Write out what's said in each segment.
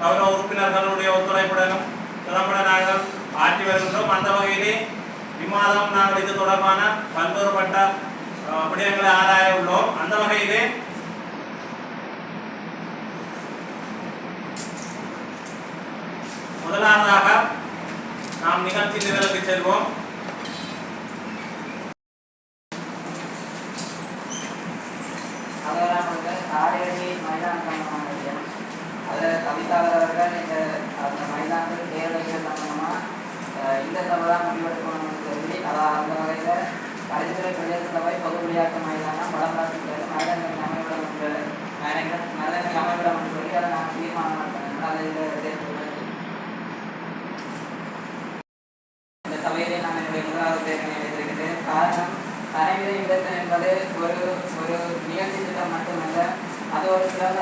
கௌரவ உறுப்பினர்களுடைய ஒத்துழைப்புடனும் திறம்பட நாங்கள் ஆற்றி வருகின்றோம் அந்த வகையிலே இம்மாதம் நாங்கள் இது தொடர்பான பல்வேறுபட்ட விடயங்களை ஆராய உள்ளோம். அந்த வகையிலே முதலாவதாக நாம் நிகழ்ச்சி நிரலுக்கு செல்வோம். அதெல்லாம் மைதான அதில் கவிதாளர் அவர்கள் இந்த அந்த மைதானத்தில் தேர் சம்பந்தமாக இந்த சபை தான் முடிவெடுக்கணும்னு சொல்லி அந்த வகையில் கலைத்துறை பிரதேச சபை பொது மைதானம் வளர்ந்தாட்சி மைதானங்கள் அமைவிடம் என்று நினைக்கிறேன் அமைவிடம் என்று சொல்லி அதை நான் தீர்மானம் அதை இதில் இந்த சபையிலே நான் என்னுடைய முதலாவது தேர்தலை வைத்திருக்கிறேன். காரணம் தனிவிதை விதத்தன் என்பது ஒரு ஒரு நிகழ்ச்சி திட்டம் மட்டுமல்ல அது ஒரு சிறந்த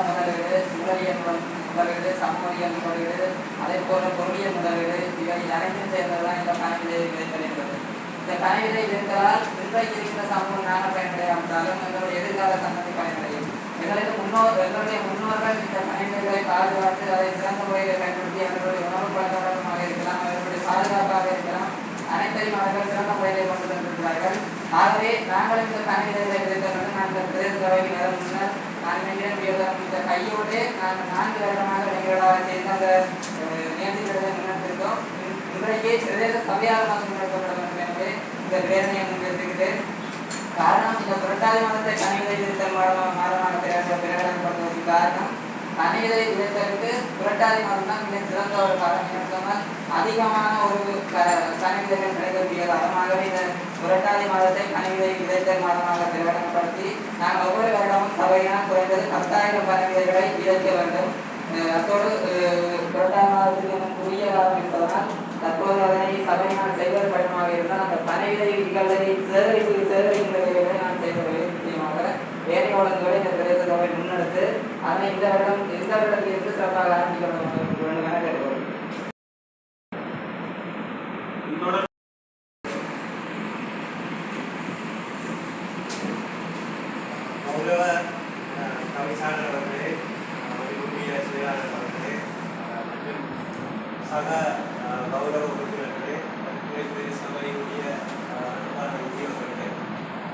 முதலீடு சமூகியல் முதலீடு அதே போல பொருளியல் முதலீடு இவை அனைத்தும் சேர்ந்ததுதான் இந்த கனவிதை விதைத்தல் என்பது. இந்த கனவிதை விதைத்தலால் இன்றைக்கு இருக்கிற சமூகம் நாங்கள் பயனடையாமட்டாலும் எங்களுடைய எதிர்கால சந்ததி பயனடையும். எங்களுக்கு முன்னோர் எங்களுடைய முன்னோர்கள் இந்த கனிமங்களை பாதுகாத்து அதை சிறந்த முறையில் பயன்படுத்தி அவர்களுடைய உணவு பழக்கமாக இருக்கலாம் அவர்களுடைய பாதுகாப்பாக இருக்கலாம். அனைத்தையும் அவர்கள் சிறந்த முறையிலே கொண்டு சென்றிருக்கிறார்கள் ஆகவே நாங்கள் இந்த கனிமங்களை விதைத்தவர்கள் நான் இந்த பிரதேச சபைக்கு முன்னர் நான் நினைக்கிறேன் இந்த கையோடு நான் நான்கு வருடமாக எங்களால் செய்த அந்த நியந்திக்கிறதை முன்னெடுத்திருக்கோம் இன்றைக்கு பிரதேச சபையாக வந்து முன்னெடுக்கப்பட வேண்டும் எனவே இந்த வேதனையை முன்னெடுத்துக்கிறேன் காரணம் இந்த புரட்டாதி மாதத்தை கனிவிதை விதைத்தல் மாதமாக மாதமாக பிரகடன- பிரகடனப்படுத்துவதற்கு காரணம். நன்மைகளை விதைத்தலுக்கு புரட்டாதி மாதம் தான் மிக சிறந்த ஒரு காலம் என்று சொன்னால் அதிகமான ஒரு க- கனிவிதைகள் கிடைக்கக்கூடிய காலமாகவே இந்த புரட்டாதி மாதத்தை கனிவிதை விதைத்தல் மாதமாக பிரகடனப்படுத்தி நாங்கள் ஒவ்வொரு வருடமும் சபையினால் குறைந்தது பத்தாயிரம் கனிவிதைகளை விதைக்க வேண்டும். அத்தோடு புரட்டாதி மாதத்துக்கு இன்னும் குறுகிய காலம் என்பதனால் தற்போது அதனை சபையினால் செய்வது கடினமாக இருந்தால் அந்த பனைவிதைகளை சேகரிப்பு சேகரிக்கிற வேலைகளை நான் செய்வது நிச்சயமாக வேலை வழங்குவதை இந்த ஆனால் இந்த வருடம் எந்த வருடத்தில் எந்த சிறப்பாக ஆரம்பிக்க வேண்டும் என கேட்டுக்கொள்கிறேன் இதோட கௌரவ அஹ், கவிசாளர் அவர்களே அஹ், மதிப்புக்குரிய செயலாளர் அவர்களே அஹ், மற்றும் சக அஹ், கௌரவ உறுப்பினர்களே மதிப்புக்குரிய சபையினுடைய அஹ், அன்பான உத்தியோகர்களே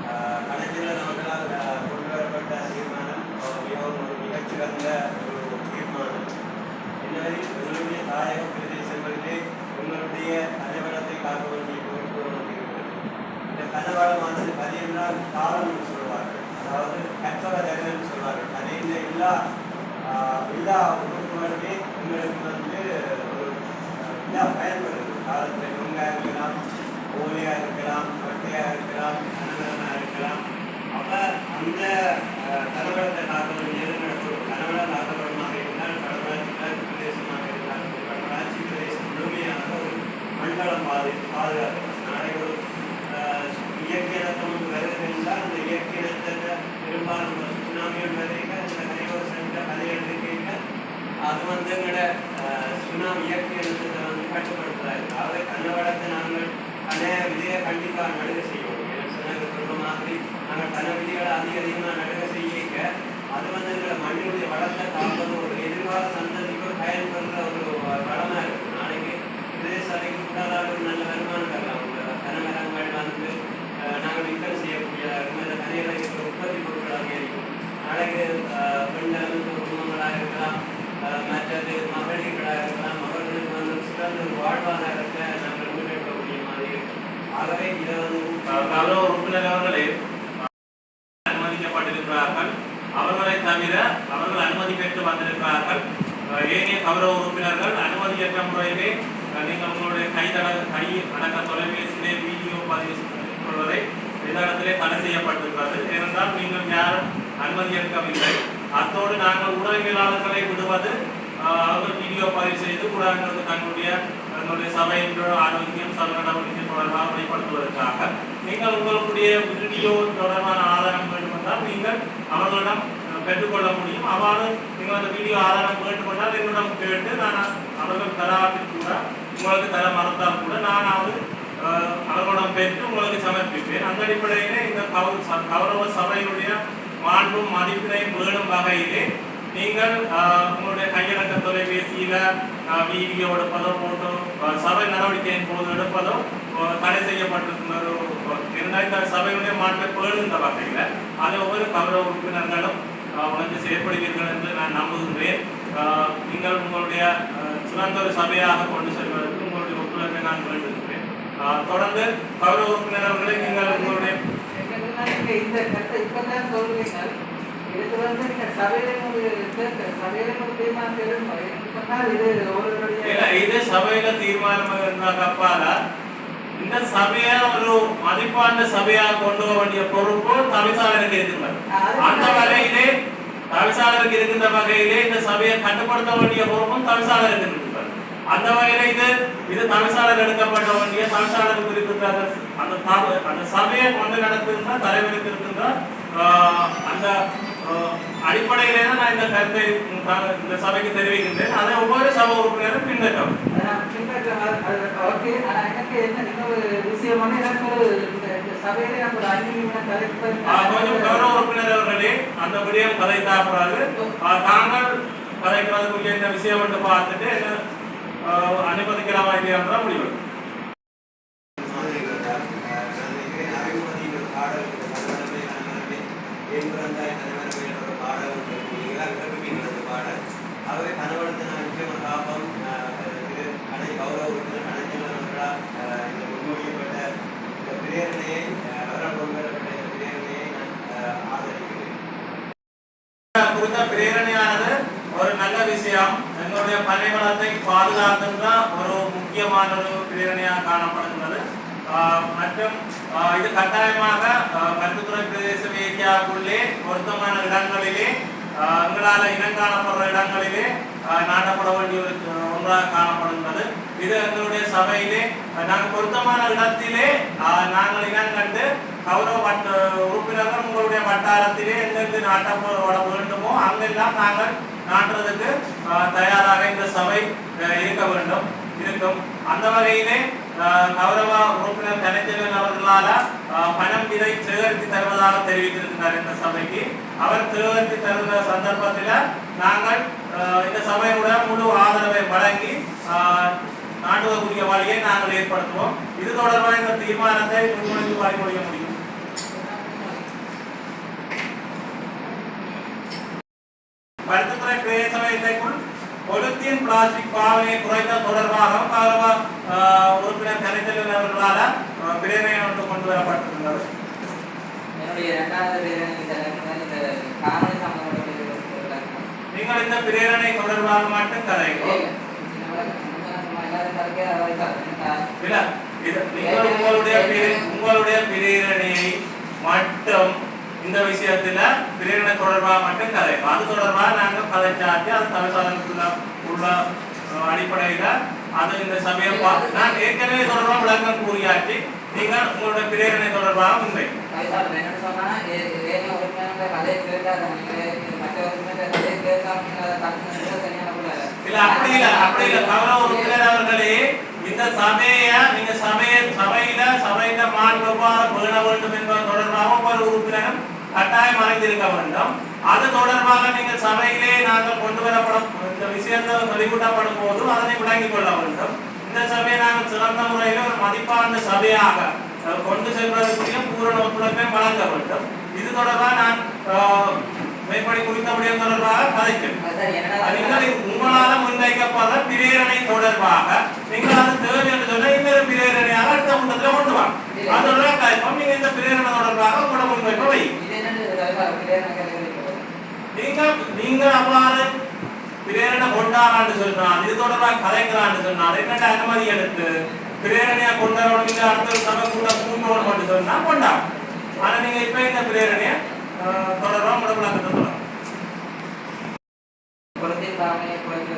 அஹ், கலைஞர்கள் அவர்களால் அஹ், கொண்டு வரப்பட்ட தீர்மானம் அஹ், மிகவும் ஒரு மிகச்சிறந்த ஒரு தீர்மானம் என்னவெனில் எங்களுடைய தாயக பிரதேசங்களிலே உங்களுடைய தலைவரத்தை காக்க வேண்டிய பொறுப்பு நமக்கு இருக்கிறது இந்த கனவளமானது கதை என்றால் காலம் சொல்வார்கள் அதாவது கற்றவர் அறிவன் சொல்வார்கள் அதே இந்த எல்லா எல்லா உறுப்புகளுமே உங்களுக்கு வந்து ஒரு ஆஹ், எல்லா பயன்படுது காலத்தில் நுங்காக இருக்கலாம் ஓலையாக இருக்கலாம் வட்டையாக இருக்கலாம் கனவளமாக இருக்கலாம். அப்போ அந்த ஆஹ், கனவளத்தை காக்க வேண்டியது நடக்கும் கனவளம் காக்கப்படமாக இருந்தால் கடவுளாட்சி பிரதேசமாக இருந்தால் கடவுளாட்சி பிரதேசம் முழுமையாக ஒரு மண்டலம் பாது பாதுகாக்கணும் நாளை ஒரு ஆஹ், இயற்கை அந்த இயற்கை பெரும்பாலும் சுனாமியும் சுனாமிகள் வருகிற இந்த கரையோர சென்ற கதைகள் எடுத்துக்கீங்க அது வந்து எங்களோட ஆஹ், சுனாமி இயற்கை இனத்தை வந்து கட்டுப்படுத்துறாரு. அவை கண்ணவடத்தை நாங்கள் அநேக விதியை கண்டிப்பாக நடுக செய்வோம். எனக்கு சொன்னது சொல்ற மாதிரி நாங்கள் பல விதிகளை அதிக அதிகமாக நடுக செய்ய அது வந்து எங்களை மண்ணினுடைய வளத்தை காப்பது ஒரு எதிர்கால சந்ததிக்கு பயன்படுற ஒரு வளமாக இருக்கு நாளைக்கு இதே சபைக்கு கூடாதால் நல்ல வருமானம் பெறலாம் உங்க வந்து நாங்கள் விற்பனை செய்யக்கூடிய இருக்கும் இந்த இருக்கிற உற்பத்தி பொருட்களாக இருக்கும். அழகு அஹ், பெண்கள் குடும்பங்களாக இருக்கலாம் மற்றது மகளிர்களாக இருக்கலாம் அவர்களுக்கு வந்து சிறந்த ஒரு வாழ்வாதாரத்தை நாங்கள் முன்னெடுக்கக்கூடிய மாதிரி இருக்கும். ஆகவே இதை வந்து கௌரவ உறுப்பினர் அவர்களே அனுமதிக்கப்பட்டிருக்கிறார்கள் அவர்களை தவிர அவர்கள் அனுமதி பெற்று வந்திருக்கிறார்கள் அஹ், ஏனைய கௌரவ உறுப்பினர்கள் அனுமதியற்ற முறையிலே அஹ், நீங்கள் உங்களுடைய கைதட கை அடக்க தொலைபேசியிலே வீடியோ பதிவு கொள்வதை இந்த இடத்திலே தடை செய்யப்பட்டிருக்கிறது ஏனென்றால் நீங்கள் யாரும் அனுமதி எடுக்கவில்லை அத்தோடு நாங்கள் விடுவது அஹ், அவர்கள் வீடியோ பதிவு செய்து ஊடகங்களுக்கு தங்களுடைய தன்னுடைய சபையின் ஆரோக்கியம் சபை நடவடிக்கை தொடர்பாக வெளிப்படுத்துவதற்காக நீங்கள் உங்களுடைய வீடியோ தொடர்பான ஆதாரம் வேண்டுமென்றால் நீங்கள் அவர்களிடம் பெற்றுக்கொள்ள முடியும். அவ்வாறு நீங்கள் அந்த வீடியோ ஆதாரம் வேண்டுமென்றால் என்னிடம் கேட்டு நான் அவர்கள் தராட்டில் கூட உங்களுக்கு தர மறுத்தால் கூட நானாவது அஹ், அவர்களிடம் பெற்று உங்களுக்கு சமர்ப்பிப்பேன். அந்த அடிப்படையிலே இந்த கௌ- ச- கௌரவ சபையினுடைய மாண்பும் மதிப்பினையும் வேணும் வகையிலே நீங்கள் உங்களுடைய கையடக்க தொலைபேசியில ஆஹ், வீடியோ போட்டோ சபை நடவடிக்கையின் போது எடுப்பதோ தடை செய்யப்பட்டிருக்கிறது இருந்தால் இந்த சபையுடைய மாற்றை பேணுந்த வகையில். அதை ஒவ்வொரு கௌரவ உறுப்பினர்களும் உணர்ந்து செயற்படுவீர்கள் என்று நான் நம்புகின்றேன். நீங்கள் உங்களுடைய சிறந்த ஒரு சபையாக கொண்டு செல்வதற்கு உங்களுடைய ஒத்துழைப்பை நான் வேண்டுகின்றேன். தொடர்ந்து கௌரவ உறுப்பினர்களை நீங்கள் உங்களுடைய இந்த கருத்தை இப்பதான் சொல்றீங்க இதுக்கு வந்து நீங்க சபையில ஒரு சபையில ஒரு தீர்மானம் சொன்னால் இது ஒருவருடைய இது சபையில தீர்மானம் இந்த சபைய ஒரு மதிப்பான சபையா கொண்டு வர வேண்டிய பொறுப்பு தவிசாளருக்கு இருக்கின்றது அந்த வகையிலே தவிசாளருக்கு இருக்கின்ற வகையிலே இந்த சபையை கட்டுப்படுத்த வேண்டிய பொறுப்பும் தவிசாளருக்கு இருக்கின்றது அந்த வகையில இது இது தவிசாளர் எடுக்கப்பட வேண்டிய தவிசாளருக்கு இருக்கின்ற அந்த அந்த சபையை கொண்டு நடத்துகின்ற தலைவருக்கு இருக்கின்ற அந்த அடிப்படையிலே தான் நான் இந்த கருத்தை இந்த சபைக்கு தெரிவிக்கின்றேன். அதை ஒவ்வொரு சபை உறுப்பினரும் பின்பற்றும் எனக்கு என்ன இன்னொரு விஷயம் வந்து எனக்கு ஒரு சபையில எனக்கு ஒரு அந்நியமான தலைப்பு ஆஹ் கொஞ்சம் கௌரவ உறுப்பினர் அவர்களே அந்த விடயம் கதைத்தாப்புறாரு தாங்கள் கதைக்கிறதுக்குரிய இந்த விஷயம் வந்து பார்த்துட்டு அனுமதிக்கலாமா இல்லையா முடிவு அவரை கனவெடுத்த நிச்சயமாக காப்பம் திரு அனை கௌரவ உறுப்பினர் அனைஞ்சவர்களா இந்த முன்மொழியப்பட்ட இந்த பிரேரணையை அவரால் கொண்டுவரப்பட்ட இந்த பிரேரணையை நான் ஆதரிக்கிறேன் குறித்த பிரேரணையானது ஒரு நல்ல விஷயம் எங்களுடைய பனைவளத்தை ஒரு முக்கியமான ஒரு பிரேரணையாக காணப்படுகிறது ஆஹ் மற்றும் இது கட்டாயமாக கருத்துத்துறை பிரதேச ஏரியாவுக்குள்ளே பொருத்தமான இடங்களிலே எங்களால் இனம் காணப்படுற இடங்களிலே நாட்டப்பட வேண்டிய ஒரு ஒன்றாக காணப்படுகிறது இது எங்களுடைய சபையிலே நாங்கள் பொருத்தமான இடத்திலே ஆஹ் இனம் கண்டு கௌரவ வட்ட உறுப்பினர்கள் உங்களுடைய வட்டாரத்திலே எங்கெங்கு நாட்டப்பட வேண்டுமோ அங்கெல்லாம் நாங்கள் நாட்டுறதுக்கு தயாராக இந்த சபை இருக்க வேண்டும். இருக்கும். அந்த வகையிலே கௌரவ உறுப்பினர் கலைஞரன் அவர்களால பணம் இதை சேகரித்து தருவதாக தெரிவித்திருக்கிறார் இந்த சபைக்கு. அவர் சேகரித்து தருகிற சந்தர்ப்பத்தில் நாங்கள் இந்த சபையோட முழு ஆதரவை வழங்கி ஆஹ் நாட்டுவதற்குரிய வழியை நாங்கள் ஏற்படுத்துவோம். இது தொடர்பாக இந்த தீர்மானத்தை முன்மொழிந்து வாய்மொழிய முடியும். பொலித்தீன் பிளாஸ்டிக் பாவனையை குறைத்தல் தொடர்பாக கௌரவ உறுப்பினர் கலைஞர் அவர்களால் பிரேரணை ஒன்று கொண்டு வரப்பட்டிருந்தது என்னுடைய இரண்டாவது சம்பந்தப்பட்ட நீங்கள் இந்த பிரேரணை தொடர்பாக மட்டும் கதைக்கும் இல்ல இது நீங்கள் உங்களுடைய உங்களுடைய பிரேரணையை மட்டும் இந்த விஷயத்துல பிரேரணை தொடர்பாக மட்டும் கதைக்கும் அது தொடர்பாக நாங்கள் கதைச்சாச்சு அது தமிழ்நாடுக்குள்ள உள்ள அடிப்படையில அது இந்த சமய பா- நான் ஏற்கனவே தொடர்பாக விளக்கம் கூறியாச்சு. நீங்கள் உங்களுடைய பிரேரணை தொடர்பாக முன்வை இல்ல அப்படி இல்ல அப்படி இல்ல. கௌரவ உறுப்பினர் அவர்களே இந்த சபைய நீங்க சபைய சபையில சபையில மாண்பு எவ்வாறு பேண வேண்டும் என்பது தொடர்பாக ஒவ்வொரு உறுப்பினரும் கட்டாயம் அறிந்திருக்க வேண்டும். அது தொடர்பாக நீங்கள் சபையிலே நாங்கள் கொண்டு வரப்படும் இந்த விஷயங்கள் வெளிக்கூட்டப்படும் போது அதனை விளங்கிக் கொள்ள வேண்டும். இந்த சபையை நாங்கள் சிறந்த முறையில் ஒரு மதிப்பான சபையாக கொண்டு செல்வதற்குரிய பூரண ஒத்துழைப்பை வழங்க வேண்டும். இது தொடர்பாக நான் மேற்படி குறித்த விடயம் தொடர்பாக கதைக்கிறேன். உங்களால முன்வைக்கப்படுற பிரேரணை தொடர்பாக நீங்கள் அது தேவை என்று சொன்னா இன்னொரு பிரேரணையாக அடுத்த கூட்டத்தில் கொண்டு வாங்க. அதோட கல்பம் நீங்க இந்த பிரேரணை தொடர்பாக உங்களோட முன்வைப்ப நீங்க நீங்க அவ்வாறு பிரேரணை கொண்டாடான்னு சொன்னால் இது தொடர்பாக கதைக்கிறான்னு சொன்னான் என்னட்ட அனுமதி எடுத்து பிரேரணையா கொண்டாடணும் இல்ல அடுத்த சபை கூட்டம் கூட்டணும் மட்டும் சொன்னா ஆனா நீங்க இப்ப இந்த பிரேரணைய தொடர்பா உங்களோட சொல்லலாம் குழந்தை குழந்தை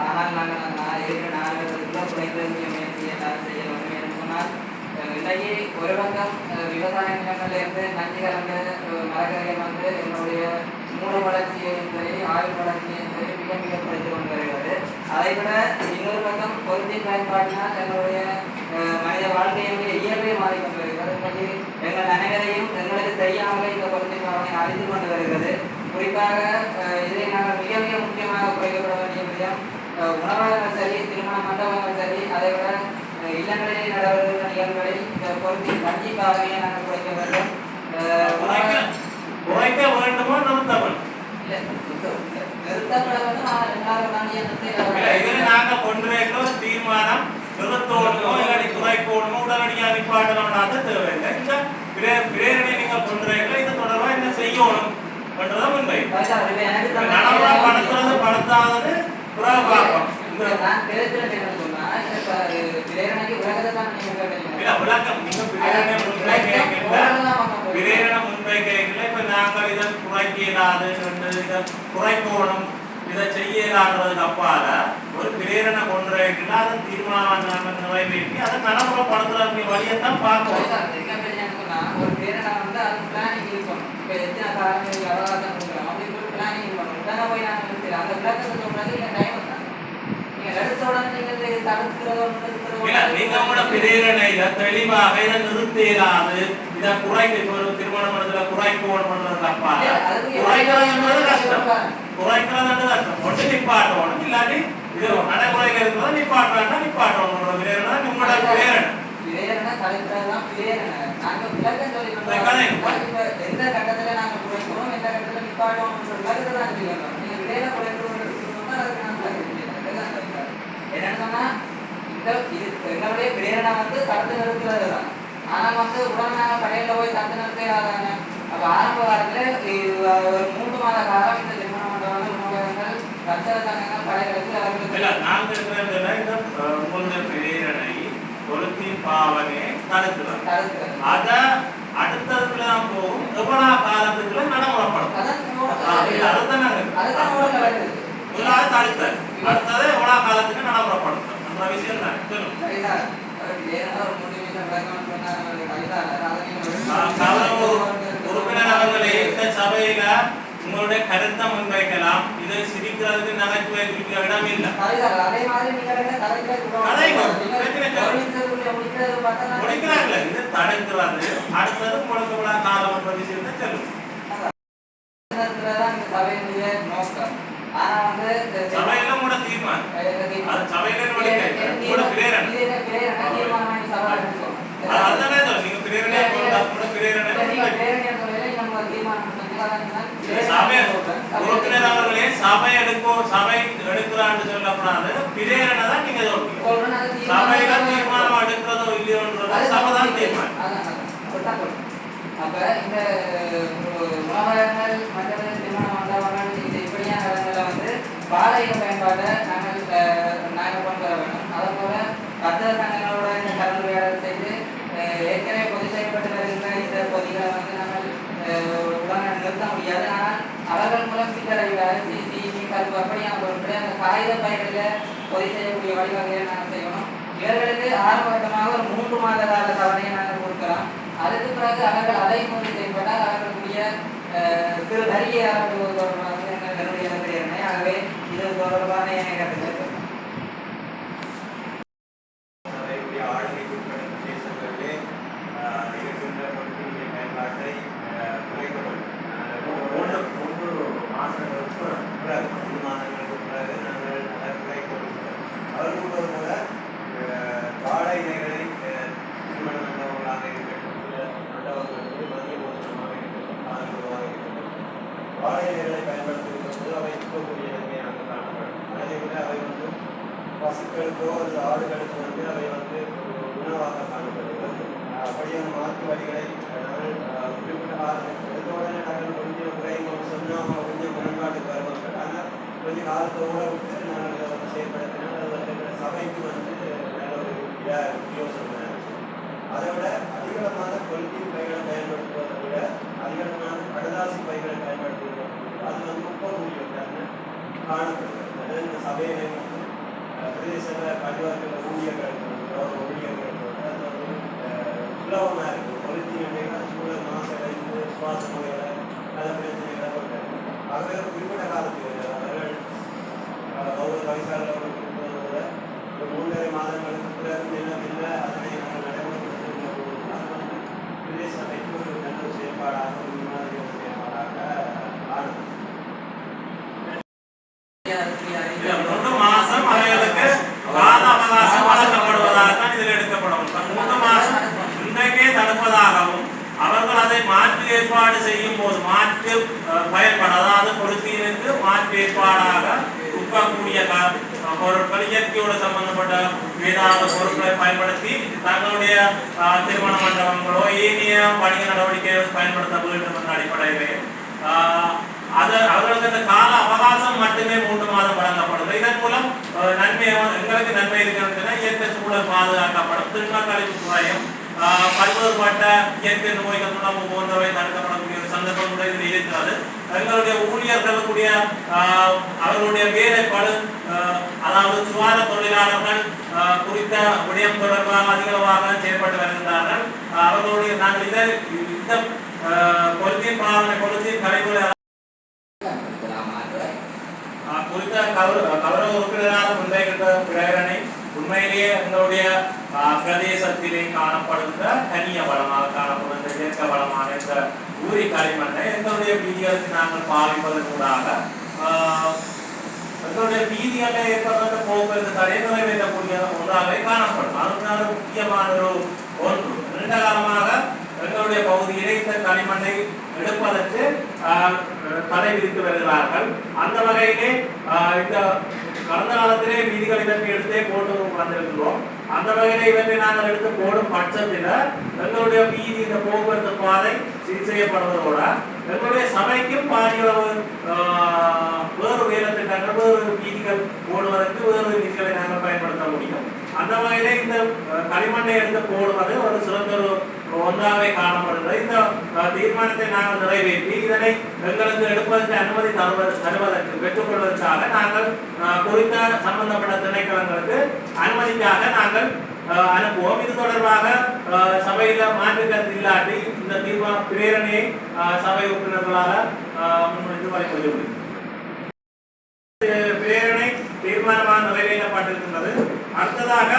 ஆனால் நாங்கள் நான் இருக்கிற நாடுகளுக்குள்ள சொன்னால் இன்றைக்கு ஒரு பக்கம் விவசாய நிலங்கள்ல இருந்து நஞ்சு கலந்து அஹ், வந்து என்னுடைய மூல வளர்ச்சியையும் சரி ஆயுள் வளர்ச்சியையும் சரி மிக மிக குறைத்து கொண்டு வருகிறது. அதை விட இன்னொரு பக்கம் பொருத்தின் பயன்பாட்டினால் என்னுடைய அஹ், மனித வாழ்க்கையுடைய இயல்பை மாறிக்கொண்டு வருகிறது. இன்னைக்கு எங்கள் அனைவரையும் எங்களுக்கு தெரியாமல் இந்த பொருத்தின் பாவனை அறிந்து கொண்டு வருகிறது. குறிப்பாக இதை நாங்கள் மிக மிக முக்கியமாக குறைக்கப்பட வேண்டிய விடயம் உணவகங்கள் சரி திருமண மண்டபங்கள் சரி அதை விட இல்லங்களிலே நடைபெறுகிற நிகழ்வுகளில் இந்த கஞ்சி பாவனையை நாங்கள் குறைக்க வேண்டும். குறைக்க வேண்டுமோ நிறுத்த வேண்டும் இல்ல, நிறுத்தப்பட வேண்டும் ஆனால் எல்லாரும் தாண்டிய இல்ல, இதுல நிறுத்த நாங்க கொண்டு வைக்கிற ஒரு தீர்மானம் நிறுத்தோடமோ இல்லாட்டி குறைக்கோடமோ உடனடியா நிப்பாட்டணும்னாக்க தேவையில்லை. இந்த பிரே- பிரேரணை நீங்க கொண்டு வைக்கல இது தொடர்பா என்ன செய்யணும் பண்றத முன்வை எனக்கு நடைமுறை படுத்துறது படுத்தாதது புறா பார்ப்போம் இந்த நான் பேசுறது என்ன சொன்னா இந்த ப- பிரேரணைக்கு உலகத்தை தான் நீங்க கேட்டீங்க இல்ல விளக்கம் நீங்க பிரேரணை முன்வைக்கிறீங்க பிரேரணை முன்வைக்கிறீங்களா இப்ப நாங்கள் இதை குறைக்க இயலாது இதை குறைக்கணும் இதை செய்ய இயலாதுக்கு அப்பால ஒரு பிரேரணை கொண்டு வைக்கல அதை தீர்மானம் நிறைவேற்றி அதை நடைமுறைப்படுத்துறதுக்கு வழியைத்தான் பார்க்கணும் ஒரு பிரேரணை வந்து அது பிளானிங் இருக்கணும் இப்போ எத்தனை காலங்களுக்கு அவகாசம் கொடுக்குறோம் அப்படின்னு சொல்லி பிளானிங் இருக்கணும் உடனே போய் நாங்கள் நிறுத்தி அந்த விளக்கத்தை சொல்றது இல்லை டைம் தான் நீங்க எடுத்த உடனே நீங்க இதை தடுக்கிறதோ நிறுத்துறதோ இல்ல நீங்க கூட பிரேரணையில தெளிவாக இதை நிறுத்த இயலாது இதை குறைக்க இப்ப ஒரு திருமண மண்டலத்துல குறைக்கணும் பண்றது அப்பால குறைக்கிறது கஷ்டம் குறைக்கிறது கஷ்டம். ஒன்று நிப்பாட்டணும் இல்லாட்டி இது நடைமுறைகள் இருக்கிறத நிப்பாட்டணும் நிப்பாட்டணும் பிரேரணை உங்களோட பிரேரணை பிரேரணை பிரேரணை எந்த கட்டத்துல நாங்க குறைக்கிறோம் எந்த கட்டத்துல நிப்பாட்டோம் விளக்கத்தை தான் சொல்லணும் நீங்க பிரேரணை குறைக்கிறோம் அதுக்கு நான் விளக்கம் சொல்லிடுறேன். இதுதான் கருத்து. என்னன்னு சொன்னா இந்த இது பிரேரணை வந்து தடுத்து நிறுத்துறது தான் ஆனா வந்து உடனே நாங்க கடையில போய் தடுத்து நிறுத்தாதாங்க அப்ப ஆரம்ப காலத்துல ஒரு மூன்று மாத காலம் இந்த திருமண மண்டபங்கள் உணவகங்கள் வர்த்தக சங்கங்கள் கடைகளுக்கு அவர்களுக்கு அஹ், உங்களுடைய பிரேரணை கொளுத்தின் பாவனை தடுக்கிறது தடுக்கிறது அத அடுத்ததுல போகும். எவ்வளவு காலத்துக்குள்ள நடைமுறைப்படும் அதுதான் அதுதான் தடுத்தல் அடுத்தது எவ்வளவு காலத்துக்கு நடைமுறைப்படுத்தும்? அந்த விஷயம் தான். சொல்லுங்க. உறுப்பினர் இந்த சபையில உங்களுடைய கருத்தை முன்வைக்கலாம்? இதை சிரிக்கிறதுக்கு நகைச்சுவை குறிப்பிட இடம் இல்லை. முடிக்கிறாங்களே இது தடுக்கிறது அடுத்தது முழுக்க விழா காலம் விஷயத்தை சொல்லுங்க. சபையில கூட தீர்மானம். அது சபையில சபை அவர்களே சபை எடுக்கிறான்னு சொல்லக்கூடாது பிரேரணை தான் நீங்க சபையில தீர்மானம் எடுக்கிறதோ இல்லையோன்றது சபை தான் தீர்மானம். அப்ப இந்த உணவகங்கள் மற்ற திருமண மண்டபங்கள் இந்த இப்படியான இடங்கள்ல வந்து பாதைய பயன்பாட்டை நாங்கள் கொண்டு வர வேண்டும் அதே போல வர்த்தக சங்கங்களோட இந்த கலந்துரையாடல் செய்து அஹ், ஏற்கனவே பொது செய்யப்பட்டு வருகின்ற இந்த பொதிகளை வந்து நாங்கள் அஹ், உடனே நிறுத்த முடியாது ஆனால் அவர்கள் மூலம் சிக்கலறிவு அரிசி அது கருப்பு அப்படியான பொருட்களை அந்த காகித பயிர்களில் பொதி செய்யக்கூடிய வழிவகையை நாங்கள் செய்யணும். இவர்களுக்கு ஆரம்பகட்டமாக ஒரு மூன்று மாத கால தவணையை நாங்கள் கொடுக்கலாம் அதுக்கு பிறகு அவர்கள் அதை மூலம் செயல்பட்டால் அவர்களுடைய சிறு நிறைய ஆரம்பிப்பது தொடர்பாக எங்கள் என்னுடைய ஆகவே இது தொடர்பான என கருத்து அதனுடைய ஆளுகைக்கு உட்பட்ட பிரதேசங்களிலே ஆஹ், இருக்கின்ற பொருட்களுடைய பயன்பாட்டை ஆஹ், குறைக்க வேண்டும். ஆஹ், மூன்று மூன்று மாதங்களுக்கு பிறகு மூன்று மாதங்களுக்கு பிறகு நாங்கள் அதை குறைக்க வேண்டும். அவர்களோடு கூட ஆஹ், வாழை இலைகளை ஆஹ், திருமண மண்டபங்களாக இருக்கட்டும் இல்ல மண்டபங்களுக்கு மதிய போஷணமாக இருக்கட்டும் ஆதரவாக இருக்கட்டும் வாழை இலைகளை பயன்படுத்துகின்ற போது அவை இருக்கக்கூடிய தன்மையாக காணப்படும் அதே விட அவை வந்து பசுக்களுக்கோ அல்லது ஆடுகளுக்கோ வந்து அவை வந்து உணவாக காணப்படுகிறது. அஹ் அப்படியான மாற்று வழிகளை நாங்கள் குறிப்பிட்ட காலம் நாங்கள் கொஞ்சம் குறைங்க சொன்னோம் கொஞ்சம் முரண்பாட்டுக்கு வருவாங்க ஆனால் கொஞ்சம் காலத்தோடு விட்டு நாங்கள் இதை வந்து செயல்படுத்தினால் அது வந்து எங்கள் சபைக்கு வந்து நல்ல ஒரு இதாக யோசனை அதை விட அதிகமான கொள்கை பைகளை பயன்படுத்துவதை விட அதிகமான கடதாசி பைகளை பயன்படுத்துவதை அது வந்து முப்பக்கூடிய தன்மை காணப்படுகிறது அது இந்த சபையிலே வந்து பிரதேச பரிவார ஊழியர்கள் ஊழியர்கள் அது வந்து அஹ், சுலபமாக இருக்கும் பொலித்தீன் மாசடைந்து சுவாச நோய்களை பல பிரச்சனைகளை கொண்டு ஆகவே குறிப்பிட்ட காலத்துக்கு அவர்கள் அஹ், கௌரவ வயசாளர்கள் ஒரு மூன்றரை மாதங்களுக்கு பிறகு மெல்ல மெல்ல அதனை நாங்கள் நடைமுறைப்படுத்தி பிரதேச சபைக்கு ஒரு நல்ல ஒரு செயல்பாடாக ஒரு முன்னாடி ஒரு செயல்பாடாக ஆனது இல்ல, மூன்று மாசம் அவைகளுக்கு கால அவகாசம் வழங்கப்படுவதாகத்தான் இதில் எடுக்கப்படும் இந்த மூன்று மாசம் இன்றைக்கே தடுப்பதாகவும் அவர்கள் அதை மாற்று ஏற்பாடு செய்யும் போது மாற்று அஹ், பயன்பாடு அதாவது பொருத்தீனுக்கு மாற்று ஏற்பாடாக உட்கக்கூடிய பொருட்கள் இயற்கையோடு சம்பந்தப்பட்ட ஏதாவது பொருட்களை பயன்படுத்தி தங்களுடைய திருமண மண்டபங்களோ ஏனைய வணிக நடவடிக்கைகள் பயன்படுத்த வேண்டும் என்ற அடிப்படையிலே. அது அவர்களுக்கு அந்த கால அவகாசம் மட்டுமே மூன்று மாதம் வழங்கப்படுது. இதன் மூலம் நன்மை எங்களுக்கு நன்மை இருக்கிறதுனா இயற்கை சூழல் பாதுகாக்கப்படும். திருமண கழிவு குறையும் பல்வேறுபட்ட இயற்கை நோய்கள் உணவு போன்றவை தடுக்கப்படக்கூடிய ஒரு சந்தர்ப்பம் கூட இதில் இருக்கிறது. எங்களுடைய ஊழியர்களுடைய அவர்களுடைய வேலைப்பாடு அதாவது சுவார தொழிலாளர்கள் குறித்த விடயம் தொடர்பாக அதிகளவாக செயல்பட்டு வருகின்றார்கள். அவர்களுடைய நாங்கள் இதை இந்த பொலித்தீன் பாவனை கலைகளை ஆஹ் குறித்த கௌர- கௌரவ உறுப்பினராக முன்வைக்கின்ற பிரேரணை உண்மையிலேயே எங்களுடைய பிரதேசத்திலே காணப்படுகின்ற கனிய வளமாக காணப்படுகின்ற இயற்கை வளமான இந்த ஊரி களிமண்ணை எங்களுடைய வீதிகளுக்கு நாங்கள் பாவிப்பதற்கூடாக எங்களுடைய வீதிகளில் ஏற்படுகின்ற போக்குவரத்து தடை நிறைவேற்றக்கூடிய ஒன்றாகவே காணப்படும். அதனால முக்கியமான ஒரு ஒன்று. நீண்ட காலமாக எங்களுடைய பகுதியிலே இந்த களிமண்ணை எடுப்பதற்கு ஆஹ், தடை விதித்து வருகிறார்கள். அந்த வகையிலே ஆஹ், இந்த கடந்த காலத்திலே வீதிகள் இதற்கு எடுத்தே போட்டு வந்திருக்கிறோம். அந்த வகையிலே இவற்றை நாங்கள் எடுத்து போடும் பட்சத்தில் எங்களுடைய வீதி இந்த போக்குவரத்து பாதை சீர் செய்யப்படுவதோட எங்களுடைய சபைக்கும் பாதியளவு ஆஹ், வேறு வேலை திட்டங்கள் வேறு வீதிகள் போடுவதற்கு வேறு வீதிகளை நாங்கள் பயன்படுத்த முடியும். அந்த வகையில இந்த களிமண்ணை எடுத்து போடுவது ஒரு சிறந்த ஒன்றாகவே காணப்படுகிறது. இந்த தீர்மானத்தை நாங்கள் நிறைவேற்றி இதனை எங்களுக்கு எடுப்பதற்கு அனுமதி தருவது தருவதற்கு பெற்றுக்கொள்வதற்காக நாங்கள் குறித்த சம்பந்தப்பட்ட திணைக்களங்களுக்கு அனுமதிக்காக நாங்கள் அனுப்புவோம். இது தொடர்பாக சபையில மாற்று கருத்து இல்லாட்டி இந்த தீர்மா பிரேரணையை சபை உறுப்பினர்களாக முன்வைத்து வரைபடுத்த முடியும் பிரேரணை தீர்மானமாக நிறைவேற்றப்பட்டிருக்கின்றது. அடுத்ததாக